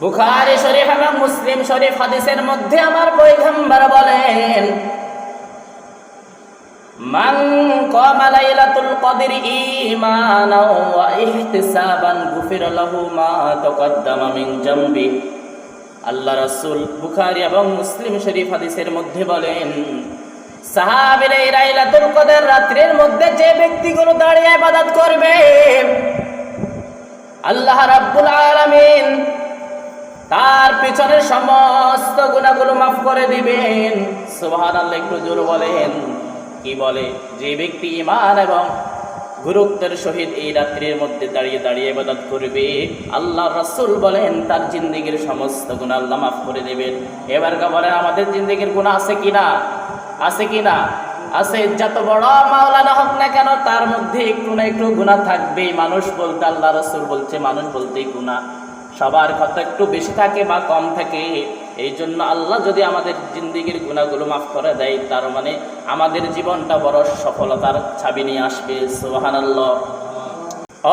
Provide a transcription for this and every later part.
বুখারি শরীফ এবং মুসলিম শরীফ হাদিসের মধ্যে আমার পয়গম্বর বলেন, মান কামা লাইলাতুল কদর ঈমানাও ওয়া ইহতিসাবান গুফিরা লাহু মা তাকদ্দামা মিন জামবি। আল্লাহ রাসূল বুখারী এবং মুসলিম শরীফ হাদিসের মধ্যে বলেন, সাহাবীরা এই লাইলাতুল কদর রাত্রির মধ্যে যে ব্যক্তিগুলো দাঁড়িয়ে ইবাদত করবে, আল্লাহ রাব্বুল আলামিন পিছনের সমস্ত গুণাগুলো মাফ করে দিবেন। সুবহানাল্লাহ, একটু জোর বলেন। কি বলে? যে ব্যক্তি ইমান এবং গুরুত্বের সহিত এই রাত্রির মধ্যে দাঁড়িয়ে দাঁড়িয়ে ইবাদত করবে আল্লাহ রাসূল বলেন, তার জিন্দেগির সমস্ত গুণ আল্লাহ মাফ করে দেবেন। এবার কা বলেন, আমাদের জিন্দেগির গুণ আছে কিনা আছে কিনা আছে, যত বড় মাওলানা হোক না কেন, তার মধ্যে একটু না একটু গুণা থাকবেই। মানুষ বলতে, আল্লাহ রসুল বলছে, মানুষ বলতেই গুণা। সবার কথা একটু বেশি থাকে বা কম থাকে, এই জন্য আল্লাহ যদি আমাদের জিন্দিগির গুণাগুলো মাফ করে দেয়, তার মানে আমাদের জীবনটা বড় সফলতার ছাবি নিয়ে আসবে সুবাহান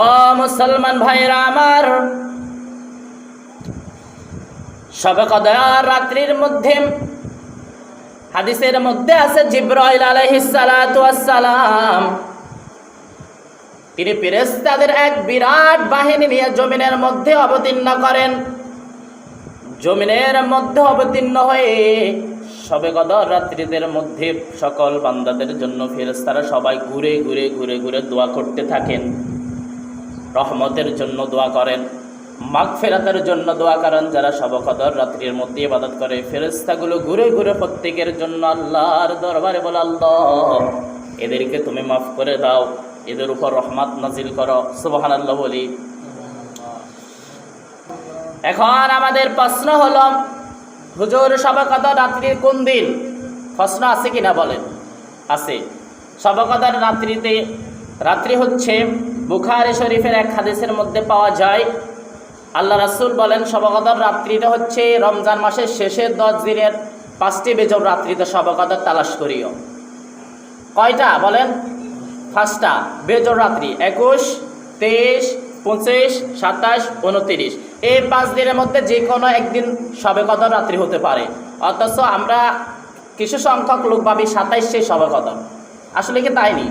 ও মুসলমান ভাইরা আমার সবে কদর রাত্রির মধ্যে, হাদিসের মধ্যে আছে জিব্রাইল সালাম। তিনি ফেরেশতাদের এক বিরাট বাহিনী নিয়ে জমিনের মধ্যে অবতীর্ণ করেন। জমিনের মধ্যে অবতীর্ণ হয়ে সবে কদর রাত্রিদের মধ্যে সকল বান্দাদের জন্য ফেরেস্তারা সবাই ঘুরে ঘুরে ঘুরে ঘুরে দোয়া করতে থাকেন। রহমতের জন্য দোয়া করেন। মাগফিরাতের জন্য দোয়া করেন যারা সব কদর রাত্রির মধ্যে ইবাদত করে। ফেরেশতাগুলো ঘুরে ঘুরে প্রত্যেকের জন্য আল্লাহর দরবারে বলে, আল্লাহ, এদেরকে তুমি মাফ করে দাও। এদের উপর রহমত নাজিল করো, সুবহানাল্লাহ বলি। এখন আমাদের প্রশ্ন হলো, হুজুর সবকদর রাত্রির কোন দিন? প্রশ্ন আছে কিনা বলেন? আছে। সবকদর রাত্রিতে, রাত্রি হচ্ছে বুখারি শরীফের এক হাদিসের মধ্যে পাওয়া যায়। আল্লাহ রাসুল বলেন সবকদর রাত্রিতে হচ্ছে রমজান মাসের শেষের দশ দিনের পাঁচটি বেজব রাত্রিতে সবকদর তালাশ করিও। কয়টা বলেন? পাঁচটা। বেজর রাত্রি, একুশ, তেইশ, পঁচিশ, সাতাশ, উনত্রিশ। এই পাঁচ দিনের মধ্যে যে কোনো একদিন সবে কদর রাত্রি হতে পারে। অথচ আমরা কিছু সংখ্যক লোক ভাবি সাতাইশে সবে কদর আসলে কি তাই নি?